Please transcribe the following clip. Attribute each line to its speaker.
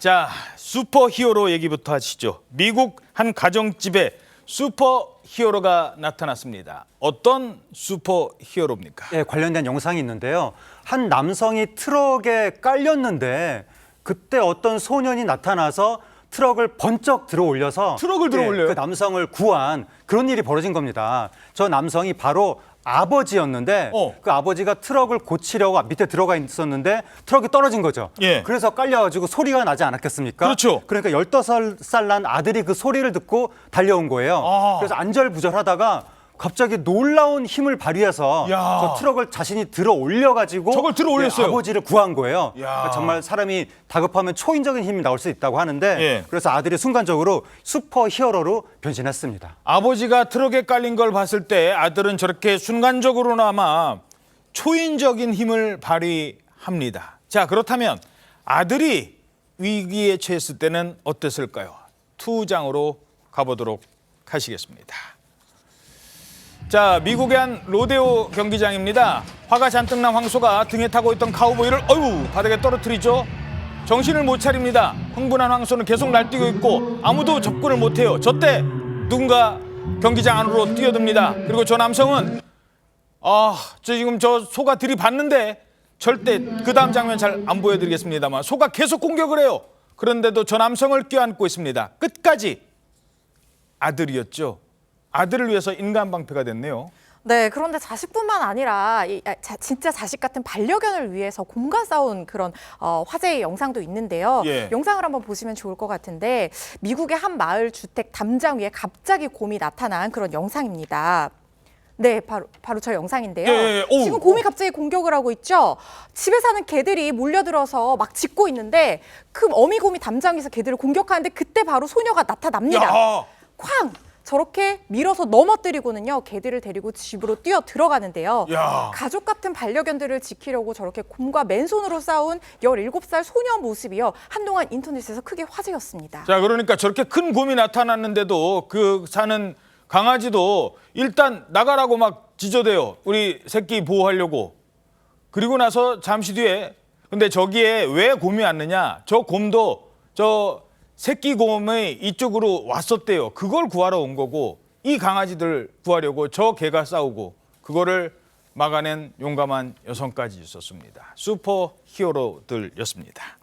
Speaker 1: 자, 슈퍼 히어로 얘기부터 하시죠. 미국 한 가정집에 슈퍼 히어로가 나타났습니다. 어떤 슈퍼 히어로입니까?
Speaker 2: 예, 관련된 영상이 있는데요. 한 남성이 트럭에 깔렸는데 그때 어떤 소년이 나타나서 트럭을 번쩍 들어 올려서
Speaker 1: 트럭을 들어 올려요?
Speaker 2: 그 남성을 구한 그런 일이 벌어진 겁니다. 저 남성이 바로 아버지였는데
Speaker 1: 어.
Speaker 2: 그 아버지가 트럭을 고치려고 밑에 들어가 있었는데 트럭이 떨어진 거죠.
Speaker 1: 예.
Speaker 2: 그래서 깔려가지고 소리가 나지 않았겠습니까?
Speaker 1: 그렇죠.
Speaker 2: 그러니까 15살 난 아들이 그 소리를 듣고 달려온 거예요.
Speaker 1: 아.
Speaker 2: 그래서 안절부절하다가 갑자기 놀라운 힘을 발휘해서
Speaker 1: 야.
Speaker 2: 저 트럭을 자신이 들어 올려가지고
Speaker 1: 저걸 들어 올렸어요?
Speaker 2: 네, 아버지를 구한 거예요.
Speaker 1: 야.
Speaker 2: 그러니까 정말 사람이 다급하면 초인적인 힘이 나올 수 있다고 하는데
Speaker 1: 예.
Speaker 2: 그래서 아들이 순간적으로 슈퍼 히어로로 변신했습니다.
Speaker 1: 아버지가 트럭에 깔린 걸 봤을 때 아들은 저렇게 순간적으로나마 초인적인 힘을 발휘합니다. 자, 그렇다면 아들이 위기에 처했을 때는 어땠을까요? 투장으로 가보도록 하시겠습니다. 자, 미국의 한 로데오 경기장입니다. 화가 잔뜩 난 황소가 등에 타고 있던 카우보이를 어유 바닥에 떨어뜨리죠. 정신을 못 차립니다. 흥분한 황소는 계속 날뛰고 있고 아무도 접근을 못해요. 저때 누군가 경기장 안으로 뛰어듭니다. 그리고 저 남성은 아, 저 지금 저 소가 들이받는데 절대 그 다음 장면 잘 안 보여드리겠습니다만 소가 계속 공격을 해요. 그런데도 저 남성을 껴안고 있습니다. 끝까지 아들이었죠. 아들을 위해서 인간 방패가 됐네요.
Speaker 3: 네, 그런데 자식뿐만 아니라 이, 아, 자- 진짜 자식 같은 반려견을 위해서 곰과 싸운 그런 어, 화제의 영상도 있는데요.
Speaker 1: 예.
Speaker 3: 영상을 한번 보시면 좋을 것 같은데 미국의 한 마을 주택 담장 위에 갑자기 곰이 나타난 그런 영상입니다. 네, 바로 바로 저 영상인데요.
Speaker 1: 예, 예, 예.
Speaker 3: 지금 곰이 갑자기 공격을 하고 있죠. 집에 사는 개들이 몰려들어서 막 짖고 있는데 그 어미 곰이 담장에서 개들을 공격하는데 그때 바로 소녀가 나타납니다.
Speaker 1: 야,
Speaker 3: 쾅! 저렇게 밀어서 넘어뜨리고는요 개들을 데리고 집으로 뛰어 들어가는데요.
Speaker 1: 야.
Speaker 3: 가족 같은 반려견들을 지키려고 저렇게 곰과 맨손으로 싸운 17살 소녀 모습이요. 한동안 인터넷에서 크게 화제였습니다.
Speaker 1: 자, 그러니까 저렇게 큰 곰이 나타났는데도 그 사는 강아지도 일단 나가라고 막 지저대요. 우리 새끼 보호하려고. 그리고 나서 잠시 뒤에 근데 저기에 왜 곰이 왔느냐? 저 곰도 저 새끼 곰이 이쪽으로 왔었대요. 그걸 구하러 온 거고 이 강아지들 구하려고 저 개가 싸우고 그거를 막아낸 용감한 여성까지 있었습니다. 슈퍼 히어로들이었습니다.